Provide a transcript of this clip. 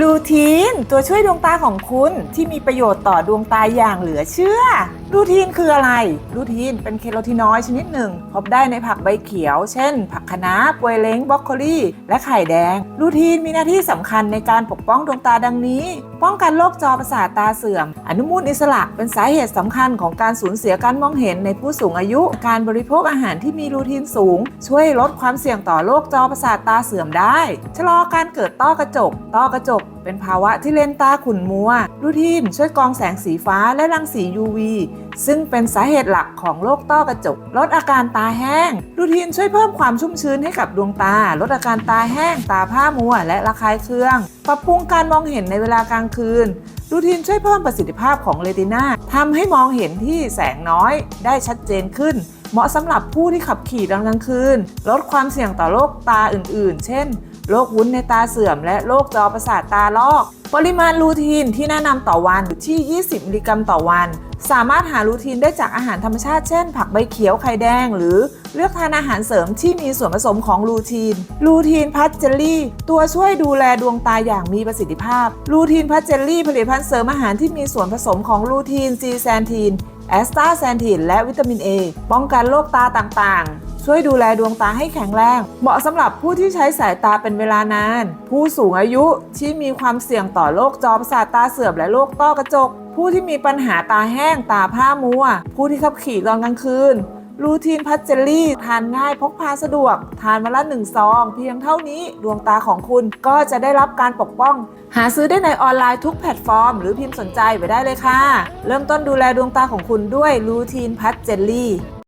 ลูทีน ตัวช่วยดวงตาของคุณที่มีประโยชน์ต่อดวงตาอย่างเหลือเชื่อ ลูทีนคืออะไร ลูทีนเป็นเคโรทีนอยด์ชนิดหนึ่ง พบได้ในผักใบเขียว เช่น ผักคะน้าปวยเล้งบรอกโคลีและไข่แดง ลูทีนมีหน้าที่สำคัญในการปกป้องดวงตาดังนี้ ป้องกันโรคจอประสาทตาเสื่อม อนุมูลอิสระเป็นสาเหตุสำคัญของการสูญเสียการมองเห็นในผู้สูงอายุ การบริโภคอาหารที่มีลูทีนสูง ช่วยลดความเสี่ยงต่อโรคจอประสาทตาเสื่อมได้ ชะลอการเกิดต้อกระจก ต้อกระจกเป็นภาวะที่เลนตาขุ่นมัวลูทีนช่วยกรองแสงสีฟ้าและรังสี UV ซึ่งเป็นสาเหตุหลักของโรคต้อกระจก ลดอาการตาแห้งลูทีนช่วยเพิ่มความชุ่มชื้นให้กับดวงตา ลดอาการตาแห้ง ตาผ้ามัว และระคายเคือง ปรับปรุงการมองเห็นในเวลากลางคืนลูทีนช่วยเพิ่มประสิทธิภาพของเรตินาทำให้มองเห็นที่แสงน้อยได้ชัดเจนขึ้นเหมาะสำหรับผู้ที่ขับขี่ตอนกลางคืน ลดความเสี่ยงต่อโรคตาอื่น ๆ เช่น โรควุ้นในตาเสื่อม และโรคจอประสาทตาลอก ปริมาณลูทีนที่แนะนำต่อวันอยู่ที่ 20 มิลลิกรัมต่อวัน สามารถหาลูทีนได้จากอาหารธรรมชาติเช่น ผักใบเขียวไข่แดง หรือเลือกทานอาหารเสริมที่มีส่วนผสมของลูทีน ลูทีนพัชเจลลี่ ตัวช่วยดูแลดวงตาอย่างมีประสิทธิภาพ ลูทีนพัชเจลลี่ ผลิตภัณฑ์เสริมอาหารที่มีส่วนผสมของลูทีนซีแซนทีนแอสตาแซนทีนและวิตามิน A ป้องกันโรคตาต่างๆ ช่วยดูแลดวงตาให้แข็งแรง เหมาะสำหรับผู้ที่ใช้สายตาเป็นเวลานาน ผู้สูงอายุที่มีความเสี่ยงต่อโรคจอประสาทตาเสื่อมและโรคต้อกระจก ผู้ที่มีปัญหาตาแห้งตาผ้ามัว ผู้ที่ขับขี่ตอนกลางคืนลูทีนพัชเจลลี่ ทานง่ายพกพาสะดวก ทานวันละหนึ่งซอง เพียงเท่านี้ดวงตาของคุณก็จะได้รับการปกป้อง หาซื้อได้ในออนไลน์ทุกแพลตฟอร์ม หรือพิมพ์สนใจไว้ได้เลยค่ะ เริ่มต้นดูแลดวงตาของคุณด้วยลูทีนพัชเจลลี่